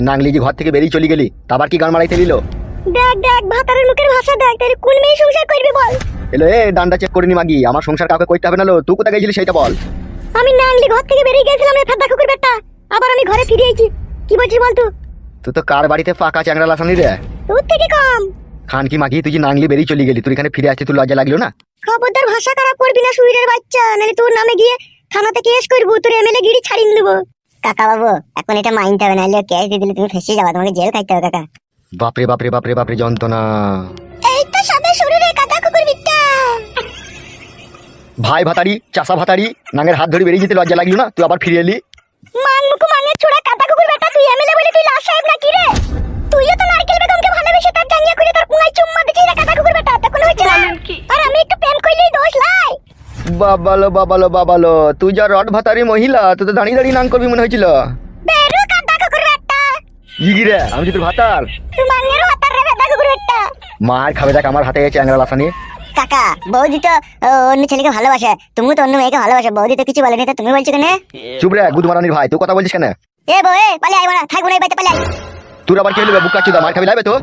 নাংলি যে ঘর থেকে বেরিয়ে চলে গেলি তারপর কি গান মারাইতে দিল? দেখ দেখ ভাতারের মুখের ভাষা দেখ তাই কোন মেয়ে সংসার করবি বল? এলো এ ডান্ডা চেক করে নি মাগি আমার সংসার কাউকে করতে হবে না লো তুই কোথায় গেছিলি সেটা বল। আমি নাংলি ঘর থেকে বেরিয়ে গেছিলাম রে ফেদা কুকুর বেটা আবার আমি ঘরে ফিরে আইছি। কি বলছিস বল তুই? তুই তো কার বাড়িতে ফাঁকা চ্যাংরা লাসানি রে? তোর থেকে কম। খান কি মাগি তুই যে নাংলি বেরিয়ে চলে গেলি তুই এখানে ফিরে আসতে তুই লজ্জা লাগল না? খবরদার ভাষা খারাপ করবি না সুইরের বাচ্চা নাহলে তোর নামে গিয়ে থানাতে কেস করব তোর এমএলএ গিরি ছাড়িয়ে দেবো। কাকা বাবু এখন এটা মাইনতে হবে নাহলে ক্যাশ দিয়ে দিলে তুমি ফেসে যাবে তোমাকে জেল খাইতে হবে কাকা। বাপরে বাপরে বাপরে বাপরে যন্ত্রণা। এই তো সবে শুরু রে কাকা কুকুর বিট্টা ভাই ভাতারি চাষা ভাতারি নাঙের হাত ধরে বেরিয়ে যেতে লজ্জা লাগল না? তুই আবার ফিরে এলি? মান মুকু মানের ছোড়া কাকা কুকুর বেটা তুই এমএলএ বলে তুই লাশ সাহেব নাকি রে? তুইও তো নারকেল বাবালো বাবালো বাবালো। তুই যা রড ভাতারি মহিলা তুই তো দাঁড়িয়ে দাঁড়িয়ে নাং করবি মনে হয়েছিল। বেরু কাকা কুকুর বেটা ইগি আমি যে তোর ভাতার। তুই মানের হাতার রে কাকা কুকুর বেটা মার খাবে দেখ আমার হাতে চ্যাংরা লাসানি। কাকা বৌদি তো অন্য ছেলেকে ভালোবাসে। তুমি তো অন্য মেয়েকে ভালোবাসে। বৌদি তো কিছু বলেনি তো তুমি বলছো কেন? চুপ রে গুদ মারানির ভাই তুই কথা বলছিস কেন? এ বউ এ পালিয়ে আই মারা থাকব না এই বাড়িতে পালিয়ে আই। তোর আবার কি হলো বুক কাচ্ছি মার খাবি লাগবে তো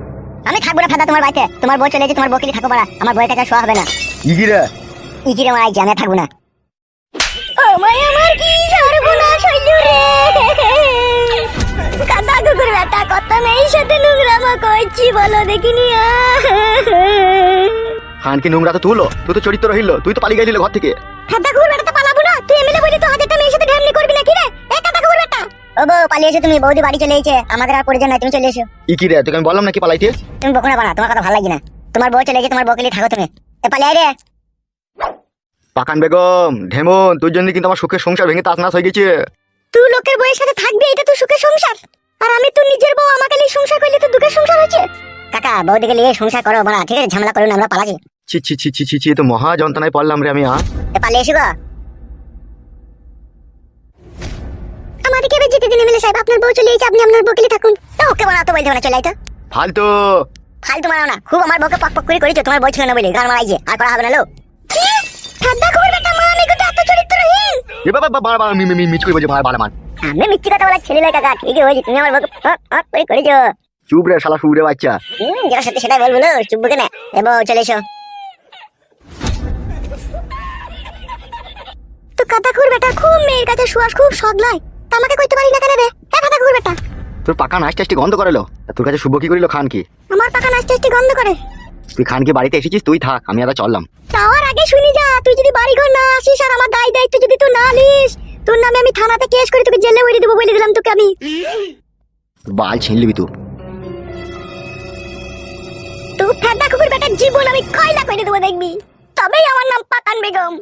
আমি থাকব না ফাদা তোমার বাড়িতে। তোমার বউ চলে গেছে তোমার বউকে থাকো পারা আমার বউয়ের টাকা শোয়া হবে না। ইগি রে ইকিরে মারা আইছি আমি আর থাকব না। মাই আমার কি সর্বনাশ হইল রে? কাদা কুকুর বেটা কত মেয়ের সাথে নোংরামা করছি বলো দেখিনি খানকে নোংরা তো তুলো? তুই তো চরিত্র রহিল তুই তো পালিয়ে গেছিলি ঘর থেকে। কাদা কুকুর তো পালাবো না? তুই এমএলএ বলি তো হাজারটা মেয়ের সাথে ঢ্যামনি করবি নাকি রে? এ কাদা কুকুর বেটা ও বউ পালিয়ে এসো তুমি বৌদি বাড়ি চলে এসেছে। আমাদের আর প্রয়োজন নাই তুমি চলে এসো। ইকি রে তোকে আমি বললাম নাকি পালাইতে? তুমি বকনা বানা তোমার কথা ভালো লাগে না। তোমার বউ চলে গেছে তোমার বউকে নিয়ে থাকো তুমি। এ পালিয়ে রে। পাকান বেগম ঢেমন তোর জন্য কিন্তু আমার সুখের সংসার ভেঙে তাস হয়ে গেছে। তুই লোকের বউয়ের সাথে থাকবি এটা তো সুখের সংসার? আর আমি তো নিজের বউ আমাকে নিয়ে সংসার করলে তো দুঃখের সংসার হচ্ছে কাকা বউদিকে নিয়ে সংসার করো বলা ঠিক আছে? ঝামেলা করো না আমরা পালাছি ছি ছি ছি ছি ছি ছি তো মহা যন্ত্রণায় পড়লাম রে আমি এ পালিয়ে এসো গো। আমাদেরকে এবার যেতে দিন এমএলএ সাহেব আপনার বউ চলে এসেছে আপনি আপনার বউকে নিয়ে থাকুন। তো ওকে বলা তো বলতে না চলে আয় তো। ফালতু। ফালতু মারাও না খুব আমার বউকে পক পক করে করেছ তোমার বউ ছিল না বলে গান মারাইছে আর করা হবে না লো। বেটা মা আমি কিন্তু এত চরিত্রহীন। এ বাবা বাবা বাবা মি মি মি মিচ করে বলছে ভাই বালা মান। আমি মিথ্যে কথা বলা ছেলে নয় কাকা ঠিকই হয়েছে তুমি আমার বউকে ফক ফক করে করেছ। চুপ রে শালা সুরে বাচ্চা। হুম যেটা সত্যি সেটাই বলব লো চুপ কেন এবার চলে এসো। তো কথা খুর বেটা খুব মেয়ের কাছে তা আমাকে কইতে পারি না কেন রে? হ্যাঁ খুর বেটা। তোর পাকা নাচ টাচটি গন্ধ করেলো তোর কাছে শুভ কি করিল খান কি আমার পাকা গন্ধ করে। তুই খান কি বাড়িতে এসেছিস তুই থাক আমি আর চললাম। তাওয়ার আগে শুনি যা তুই যদি বাড়ি ঘর না আসিস আর আমার দায় দায়িত্ব যদি তুই না নিস তোর নামে আমি থানাতে কেস করে তোকে জেলে উড়িয়ে দেবো বলে দিলাম তোকে আমি। বাল ছিনলিবি তুই তুই ঠান্ডা কুকুর বেটার জীবন আমি কয়লা করে দেবো দেখবি। তবেই আমার নাম পাকান বেগম।